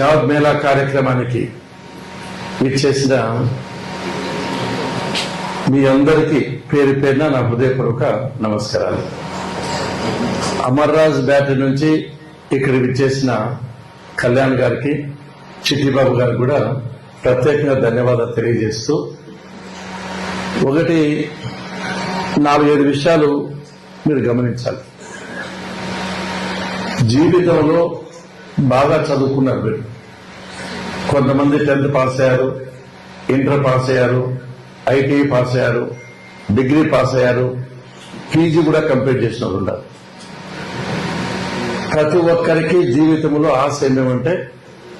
Job Mela కార్యక్రమానికి ఇచ్చేసిన మీ అందరికీ పేరు పేరున నా హృదయపూర్వక నమస్కారాలు. అమర్రాజ్ బ్యాటరీ నుంచి ఇక్కడ విచ్చేసిన కళ్యాణ్ గారికి చిట్టిబాబు గారికి కూడా ప్రత్యేకంగా ధన్యవాదాలు తెలియజేస్తూ ఒకటి నాలుగైదు విషయాలు మీరు గమనించాలి. జీవితంలో బాగా చదువుకున్నారు వీళ్ళు. కొంతమంది టెన్త్ పాస్ అయ్యారు ఇంటర్ పాస్ అయ్యారు ఐటీఐ పాస్ అయ్యారు డిగ్రీ పాస్ అయ్యారు పీజీ కూడా కంప్లీట్ చేసిన ఉన్నారు. ప్రతి ఒక్కరికి జీవితంలో ఆశ ఏమేమంటే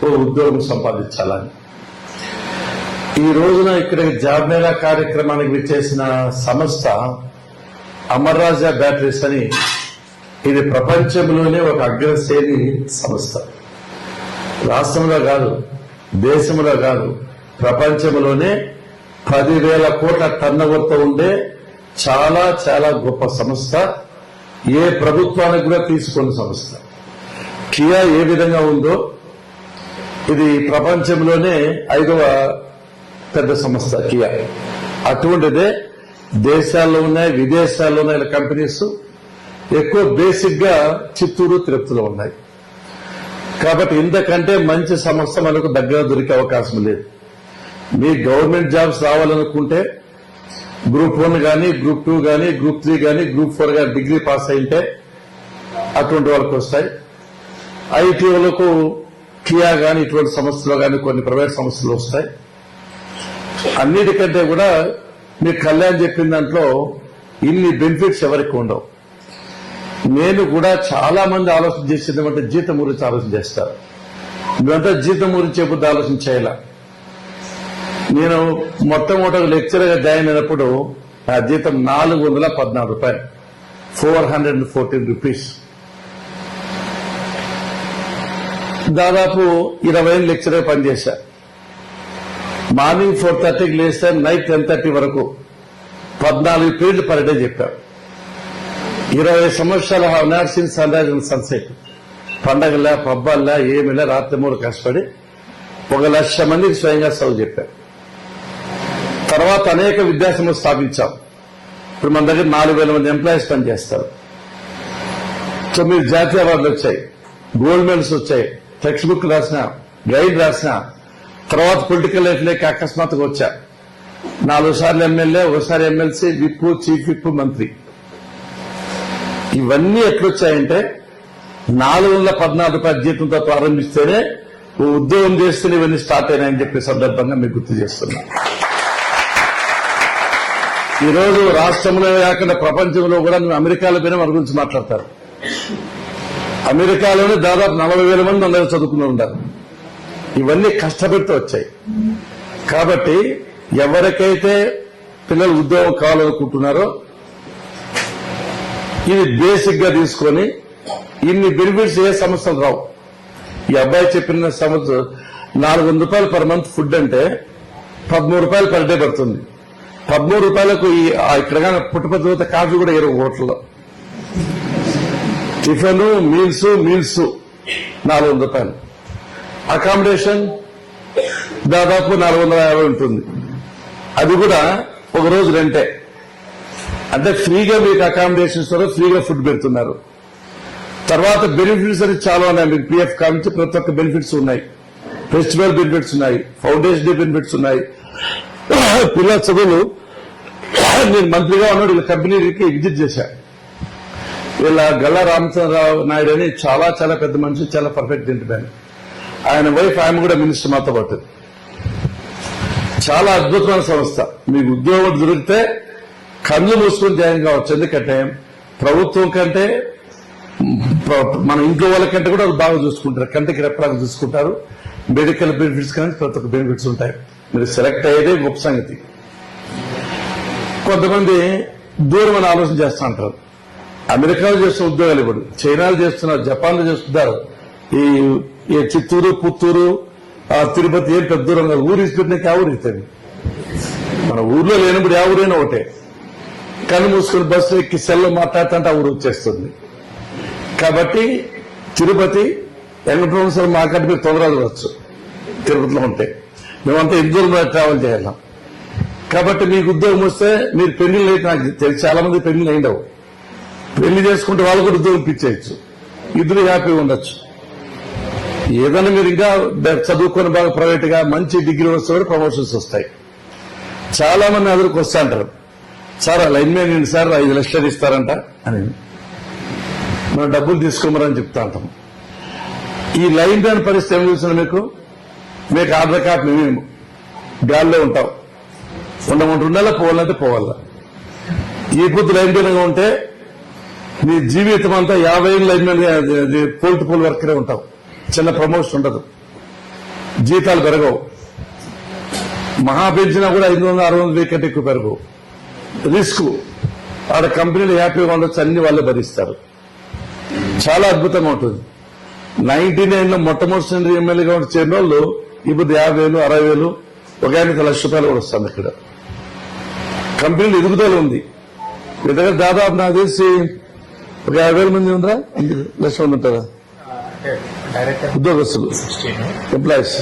ఓ ఉద్యోగం సంపాదించాలని. ఈ రోజున ఇక్కడ జాబ్ మేళా కార్యక్రమానికి విచ్చేసిన సంస్థ అమర్రాజా బ్యాటరీస్ అని ఇది ప్రపంచంలోనే ఒక అగ్రశ్రేణి సంస్థ. రాష్ట్రంలో కాదు దేశంలో కాదు ప్రపంచంలోనే పదివేల కోట్ల టర్నవర్తో ఉండే చాలా చాలా గొప్ప సంస్థ. ఏ ప్రభుత్వానికి కూడా తీసుకున్న సంస్థ. కియా ఏ విధంగా ఉందో ఇది ప్రపంచంలోనే ఐదవ పెద్ద సంస్థ కియా అటువంటిదే దేశాల్లో ఉన్నాయి విదేశాల్లో ఉన్నాయి కంపెనీస్. ఎక్కువ బేసిక్గా చిత్తూరు తిరుపతిలో ఉన్నాయి. కాబట్టి ఇంతకంటే మంచి సంస్థ మనకు దగ్గర దొరికే అవకాశం లేదు. మీ గవర్నమెంట్ జాబ్స్ రావాలనుకుంటే గ్రూప్ వన్ కానీ గ్రూప్ టూ కానీ గ్రూప్ త్రీ కానీ గ్రూప్ ఫోర్ కానీ డిగ్రీ పాస్ అయితే అటువంటి వాళ్ళకి వస్తాయి. ఐటీ కియా కానీ ఇటువంటి సంస్థలు కానీ కొన్ని ప్రైవేట్ సంస్థలు వస్తాయి. అన్నిటికంటే కూడా మీ కళ్యాణ్ చెప్పిన దాంట్లో ఇన్ని బెనిఫిట్స్ ఎవరికి ఉండవు. నేను కూడా చాలా మంది ఆలోచన చేసేది జీతం గురించి ఆలోచన చేస్తారు. మేమంతా జీతం గురించి ఎప్పుడు ఆలోచన చేయాల? నేను మొట్టమొదటి లెక్చరర్గా జాయిన్ అయినప్పుడు నా జీతం నాలుగు వందల పద్నాలుగు రూపాయలు. Four hundred and fourteen rupees. దాదాపు ఇరవై ఏళ్ళు లెక్చరర్ పనిచేశా. మార్నింగ్ ఫోర్ థర్టీకి లేస్తే నైట్ టెన్ థర్టీ వరకు పద్నాలుగు పీరియడ్లు పర్ డే చెప్పారు ఇరవై సంవత్సరాలు have not seen sunrise and sunset పండగలా పబ్బాల్లా ఏమిలా రాత్రి మూడు కష్టపడి ఒక లక్ష మందికి స్వయంగా చదువు చెప్పారు. తర్వాత అనేక విద్యాసంస్థలు స్థాపించాం. ఇప్పుడు మన దగ్గర నాలుగు వేల మంది ఎంప్లాయీస్ పనిచేస్తారు. తొమ్మిది జాతీయ అవార్డులు వచ్చాయి. గోల్డ్ మెడల్స్ వచ్చాయి. టెక్స్ట్ బుక్ రాసిన గైడ్ రాసిన తర్వాత పొలిటికల్ లైఫ్లోకి అకస్మాత్తుగా వచ్చా. నాలుగు సార్లు ఎమ్మెల్యే ఒకసారి ఎమ్మెల్సీ విప్పు చీఫ్ విప్పు మంత్రి. ఇవన్నీ ఎట్లొచ్చాయంటే నాలుగు వందల పద్నాలుగు రూపాయల జీతంతో ప్రారంభిస్తేనే ఉద్యోగం చేస్తేనే ఇవన్నీ స్టార్ట్ అయినాయని చెప్పే సందర్భంగా మీకు గుర్తు చేస్తున్నా. ఈరోజు రాష్ట్రంలో కాకుండా ప్రపంచంలో కూడా మేము అమెరికాలో పోయినా మన గురించి మాట్లాడతారు. అమెరికాలోనే దాదాపు నలభై వేల మంది అందరూ చదువుకుని ఉంటారు ఇవన్నీ కష్టపెడుతూ వచ్చాయి. కాబట్టి ఎవరికైతే పిల్లలు ఉద్యోగం కావాలనుకుంటున్నారో ఇది బేసిక్గా తీసుకొని ఇన్ని బెనిఫిట్స్ ఏ సంస్థలు రావు. ఈ అబ్బాయి చెప్పిన సంస్థ నాలుగు వందల రూపాయలు పర్ మంత్ ఫుడ్ అంటే పదమూడు రూపాయలు పర్ డే పడుతుంది. పదమూడు రూపాయలకు ఈ ఇక్కడ కానీ కాఫీ కూడా ఇరవై హోటల్లో టిఫిన్ మీల్స్ మీల్స్ నాలుగు వందల రూపాయలు. అకామిడేషన్ దాదాపు నాలుగు వందల యాభై ఉంటుంది. అది కూడా ఒక రోజు రెంటే. అంటే ఫ్రీగా మీకు అకామిడేషన్ ఇస్తారు ఫ్రీగా ఫుడ్ పెడుతున్నారు. తర్వాత బెనిఫిట్స్ అని చాలా ఉన్నాయి. మీకు పిఎఫ్ కామించి ప్రతి ఒక్క బెనిఫిట్స్ ఉన్నాయి. ఫెస్టివల్ బెనిఫిట్స్ ఉన్నాయి. ఫౌండేషన్ డే బెనిఫిట్స్ ఉన్నాయి. పిల్లల చదువులు నేను మంత్రిగా ఉన్నాడు. వీళ్ళ కంపెనీకి విజిట్ చేశా. వీళ్ళ గల్లా రామచంద్రరావు నాయుడు అని చాలా చాలా పెద్ద మనిషి చాలా పర్ఫెక్ట్ తింటున్నాను ఆయన వైఫ్ ఆయన కూడా మినిస్టర్ మాతో పాటు. చాలా అద్భుతమైన సంస్థ. మీకు ఉద్యోగం దొరికితే కళ్ళు మూసుకొని ధ్యానం కావచ్చు. ఎందుకంటే ప్రభుత్వం కంటే మన ఇంట్లో వాళ్ళకంటే కూడా వాళ్ళు బాగా చూసుకుంటారు. కంటికి రెప్పలాగా చూసుకుంటారు. మెడికల్ బెనిఫిట్స్ కానీ ప్రతి ఒక్క బెనిఫిట్స్ ఉంటాయి. మీరు సెలెక్ట్ అయ్యేదే గొప్ప సంగతి. కొంతమంది దూరం అని ఆలోచన చేస్తూ ఉంటారు. అమెరికాలో చేస్తున్న ఉద్యోగాలు ఇప్పుడు చైనాలో చేస్తున్నారు జపాన్లో చేస్తున్నారు. ఈ ఈ చిత్తూరు పుత్తూరు తిరుపతి ఏం పెద్ద దూరం కాదు. ఊరు ఇచ్చిపెట్టినాక ఆ ఊరు ఇస్తుంది మన ఊర్లో లేనప్పుడు ఆ ఊరైనా ఒకటే. కళ్ళు మూసుకుని బస్సు ఎక్కి సెల్లో మాట్లాడుతుంటే ఆ ఊరు వచ్చేస్తుంది. కాబట్టి తిరుపతి యంగ్ మార్కెట్ మాకంటే మీరు తొందరగా చూడవచ్చు తిరుపతిలో ఉంటే. మేమంతా ఇద్దరు ట్రావెల్ చేయాలి. కాబట్టి మీకు ఉద్యోగం వస్తే మీరు పెళ్ళి అయితే నాకు తెలిసి. చాలా మంది పెళ్ళిళ్ళు అయిండవు పెళ్ళి చేసుకుంటే వాళ్ళు కూడా ఉద్యోగం ఇప్పించేయచ్చు. ఇద్దరు హ్యాపీగా ఉండొచ్చు. ఏదైనా మీరు ఇంకా చదువుకొని బాగా ప్రైవేట్గా మంచి డిగ్రీ వస్తే కూడా ప్రమోషన్స్ వస్తాయి. చాలా మంది అందరికి వస్తా అంటారు. సార్ లైన్ మ్యాన్ ఏంటి సార్? ఐదు లక్షలు ఇస్తారంట. అని మనం డబ్బులు తీసుకోమని చెప్తా ఉంటాం ఈ లైన్ మ్యాన్ పరిస్థితి ఏం చూసిన మీకు? మీకు ఆధార్ కార్డు మేము గాల్లో ఉంటాం. ఉండమంటుండాలా పోవాలంటే పోవాలా? ఈ పొద్దు లైన్ మ్యాన్గా ఉంటే నీ జీవితం అంతా యాభై ఏళ్ళు lineman pole to pole వర్కరే ఉంటావు. చిన్న ప్రమోషన్ ఉండదు. జీతాలు పెరగవు. మహా పెంచినా కూడా ఐదు వందల అరవై వందల కంటే ఎక్కువ పెరగవు. రిస్క్. ఆడ కంపెనీలు హ్యాపీగా ఉండొచ్చు అన్ని వాళ్ళే భరిస్తారు. చాలా అద్భుతంగా ఉంటుంది. నైన్టీ నైన్లో మొట్టమొదటి ఎమ్మెల్యేగా ఉన్న చేరిన వాళ్ళు ఇప్పుడు యాభై వేలు అరవై వేలు ఒక ఆయనకి లక్ష రూపాయలు కూడా వస్తుంది ఇక్కడ కంపెనీలు ఎదుగుదల ఉంది. మీ దగ్గర దాదాపు నాకు తెలిసి ఒక యాభై వేల మంది ఉందా? లక్ష మంది ఉంటారా? డైరెక్ట్ ఉద్యోగస్తులు సిక్స్టీన్ ఎంప్లాయీస్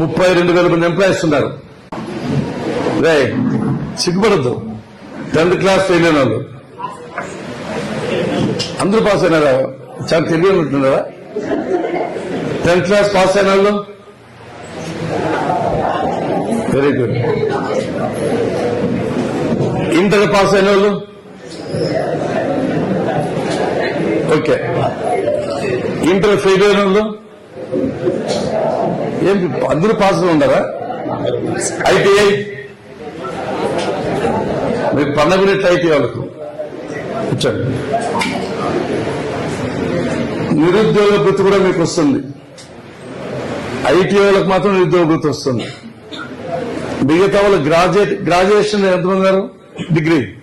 ముప్పై రెండు వేల మంది ఎంప్లాయీస్ ఉన్నారు. రే సిగ్గుపడద్దు. టెన్త్ క్లాస్ ఫెయిల్ అయిన వాళ్ళు. అందరూ పాస్ అయినారా? చాలా తెలియని ఉంటున్నారా టెన్త్ క్లాస్ పాస్ అయిన వాళ్ళు? వెరీ గుడ్ ఇంటర్ పాస్ అయిన వాళ్ళు? ఓకే ఇంటర్ ఫెయిల్ అయిన వాళ్ళు? ఏం అందరూ పాస్ ఉండరా ఐటీఐ? మీరు పండగ ఐటీ వాళ్ళకు. కూర్చోండి. నిరుద్యోగ వృత్తి కూడా మీకు వస్తుంది. ఐటీ వాళ్ళకి మాత్రం నిరుద్యోగ వృత్తి వస్తుంది. మిగతా వాళ్ళు గ్రాడ్యుయేట్ గ్రాడ్యుయేషన్ ఎంతమంది గారు డిగ్రీ.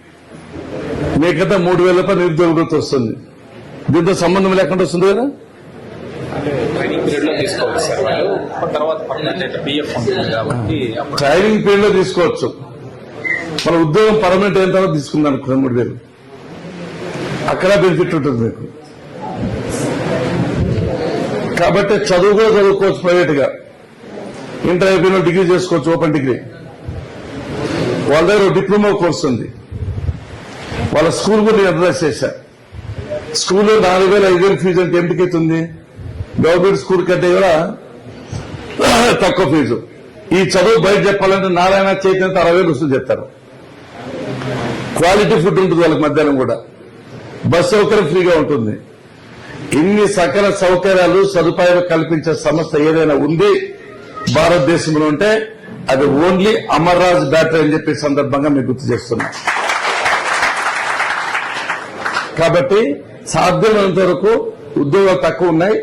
మిగతా మూడు వేల రూపాయలు నిరుద్యోగ వృత్తి వస్తుంది. దీంతో సంబంధం లేకుండా వస్తుంది కదా? పీరియడ్లో తీసుకోవాలి సార్. వాళ్ళు తర్వాత పర్మనెంట్ పిఎఫ్ ఉంటుంది కాబట్టి అప్పుడు ట్రైనింగ్ పీరియడ్లో తీసుకోవచ్చు. మన ఉద్యోగం పర్మనెంట్ అయిన తర్వాత తీసుకుందాం అనుకున్నాం మూడు వేలు. అక్కడ బెనిఫిట్ ఉంటుంది మీకు. కాబట్టి చదువు కూడా చదువుకోవచ్చు ప్రైవేట్గా. ఇంటర్ అయిపోయిన డిగ్రీ చేసుకోవచ్చు ఓపెన్ డిగ్రీ వాళ్ళ దగ్గర డిప్లొమా కోర్స్ ఉంది. వాళ్ళ స్కూల్ కూడా నేను అడ్రస్ చేశా. స్కూల్లో నాలుగు వేల ఐదు వేలు ఫీజు అంటే ఎంపిక అవుతుంది గవర్నమెంట్ స్కూల్ కంటే కూడా తక్కువ ఫీజు. ఈ చదువు బయట చెప్పాలంటే నారాయణ చైతన్యత అరవై వేలు వస్తుంది చెప్తారు. క్వాలిటీ ఫుడ్ ఉంటుంది వాళ్ళకి మధ్యాహ్నం కూడా. బస్ సౌకర్యం ఫ్రీగా ఉంటుంది. ఇన్ని సకల సౌకర్యాలు సదుపాయాలు కల్పించే సంస్థ ఏదైనా ఉంది భారతదేశంలో ఉంటే అది ఓన్లీ అమర్రాజ్ బ్యాటరీ అని చెప్పే సందర్భంగా మీకు గుర్తు చేస్తున్నా. కాబట్టి సాధ్యమైనంత వరకు ఉద్యోగాలు తక్కువ ఉన్నాయి.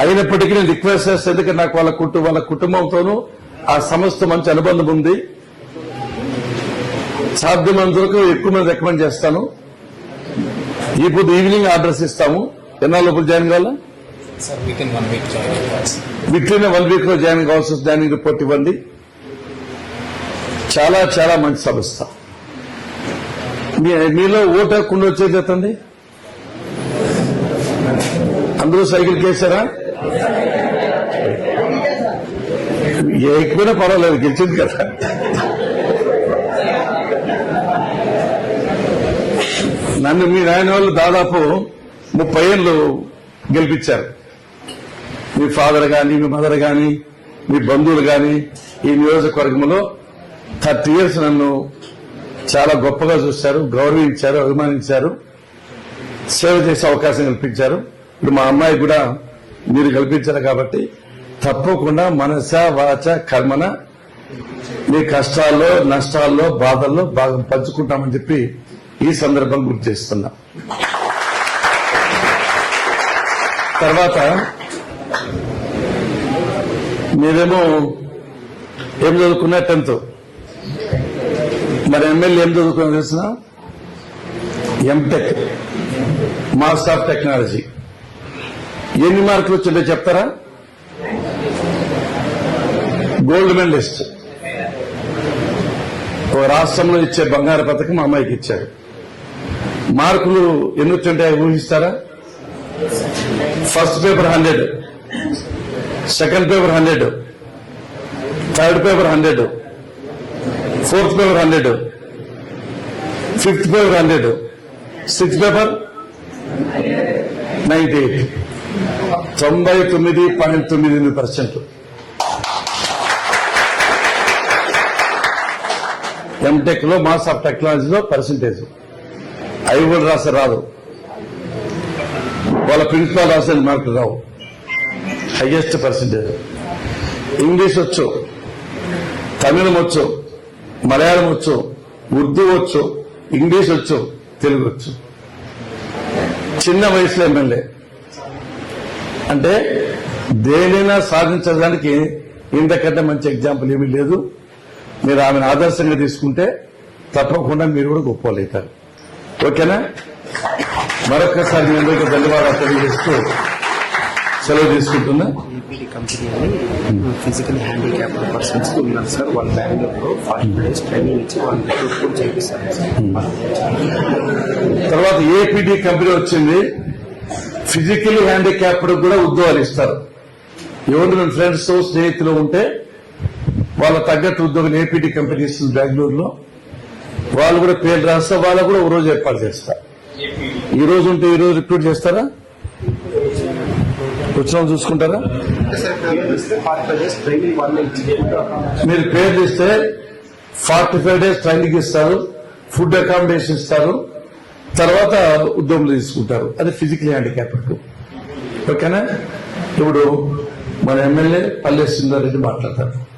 అయినప్పటికీ నేను రిక్వెస్ట్ చేస్తాను ఎందుకంటే నాకు వాళ్ళ కుటుంబ వాళ్ళ కుటుంబంతోనూ ఆ సంస్థ మంచి అనుబంధం ఉంది. సాధ్యమైనంత వరకు ఎక్కువ మంది రికమెండ్ చేస్తాను. ఇప్పుడు ఈవినింగ్ ఆర్డర్స్ ఇస్తాము. ఎన్నాళ్ళ లోపల జాయిన్ కావాలా? విత్ ఇన్ వన్ వీక్లో జాయిన్ కావాల్సి జాయినింగ్ రిపోర్ట్ ఇవ్వండి. చాలా చాలా మంచి సంస్థ మీలో ఓటు హక్కుండా వచ్చేది ఎత్తండి అందరూ సైకిల్ ఏ ఎక్కువైనా పర్వాలేదు గెలిచింది కదా. నన్ను మీ నాయన వాళ్ళు దాదాపు ముప్పై ఏళ్ళు గెలిపించారు. మీ ఫాదర్ గాని మీ మదర్ గాని మీ బంధువులు గాని ఈ నియోజకవర్గంలో థర్టీ ఇయర్స్ నన్ను చాలా గొప్పగా చూశారు గౌరవించారు అభిమానించారు సేవ చేసే అవకాశం కల్పించారు. ఇప్పుడు మా అమ్మాయి కూడా మీరు కల్పించారు కాబట్టి తప్పకుండా మనస వాచ కర్మన మీ కష్టాల్లో నష్టాల్లో బాధల్లో బాగా పంచుకుంటామని చెప్పి ఈ సందర్భం గుర్తు చేస్తున్నా. తర్వాత మీరేమో ఏం చదువుకున్నా టెన్త్? మరి ఎమ్మెల్యే ఏం చదువుకున్నా తెలిసిన ఎంటెక్ మాస్టర్ ఆఫ్ టెక్నాలజీ ఎన్ని మార్కులు వచ్చిందో చెప్తారా? Gold medallist. ఓ రాష్ట్రంలో ఇచ్చే బంగారు పథకం అమ్మాయికి ఇచ్చారు. మార్కులు ఎన్ని వచ్చుంటాయి ఊహిస్తారా? First paper hundred. Second paper hundred. Third paper hundred. Fourth paper hundred. Fifth paper hundred. Sixth paper? Ninety eight. తొంభై తొమ్మిది పాయింట్ తొమ్మిది ఎనిమిది పర్సెంట్. ఎంటెక్లో మాస్ ఆఫ్ టెక్నాలజీలో పర్సంటేజ్ అవి కూడా రాసే రాదు. వాళ్ళ ప్రిన్సిపాల్ రాసే మార్కులు రావు. హైయెస్ట్ పర్సంటేజ్ ఇంగ్లీష్ వచ్చు తమిళం వచ్చు మలయాళం వచ్చు ఉర్దూ వచ్చు ఇంగ్లీష్ వచ్చు తెలుగు వచ్చు. చిన్న వయసులో ఎమ్మెల్యే అంటే దేనైనా సాధించడానికి ఇంతకంటే మంచి ఎగ్జాంపుల్ ఏమీ లేదు. మీరు ఆమెను ఆదర్శంగా తీసుకుంటే తప్పకుండా మీరు కూడా గొప్పలవుతారు ఓకేనా? మరొకసారి మీ అందరికీ ధన్యవాదాలు తెలియజేస్తూ సెలవు తీసుకుంటున్నా. ఈపీడీ కంపెనీ అని ఫిజికల్ హ్యాండిక్యాప్ పర్సన్స్ ఉన్నారు సార్. వాళ్ళు బెంగళూరులో ఫార్టీ డేస్ ట్రైనింగ్ ఇచ్చి వాళ్ళు రిక్రూట్ కూడా చేపిస్తారు సార్. తర్వాత ఏపీడీ కంపెనీ వచ్చింది. ఫిజికల్ హ్యాండిక్యాప్డ్ కూడా ఉద్యోగాలు ఇస్తారు. ఎవరు ఫ్రెండ్స్ స్నేహితులు ఉంటే వాళ్ళ తగ్గట్టు ఉద్యోగం ఏపీటీ కంపెనీ ఇస్తుంది బెంగళూరులో. వాళ్ళు కూడా పేరు రాస్తా వాళ్ళకు కూడా ఒక రోజు ఏర్పాటు చేస్తారు ఈ రోజు ఉంటే ఈ రోజు రిక్రూట్ చేస్తారా? వచ్చిన చూసుకుంటారా? ఫైవ్ డేస్ మీరు పేర్లు ఇస్తే ఫార్టీ ఫైవ్ డేస్ ట్రైనింగ్ ఇస్తారు ఫుడ్ అకామిడేషన్ ఇస్తారు. తర్వాత ఉద్యోగులు తీసుకుంటారు. అది ఫిజికల్ హ్యాండిక్యాప్ ఓకేనా? ఇప్పుడు మన ఎమ్మెల్యే పల్లె సింగారెడ్డి మాట్లాడతారు.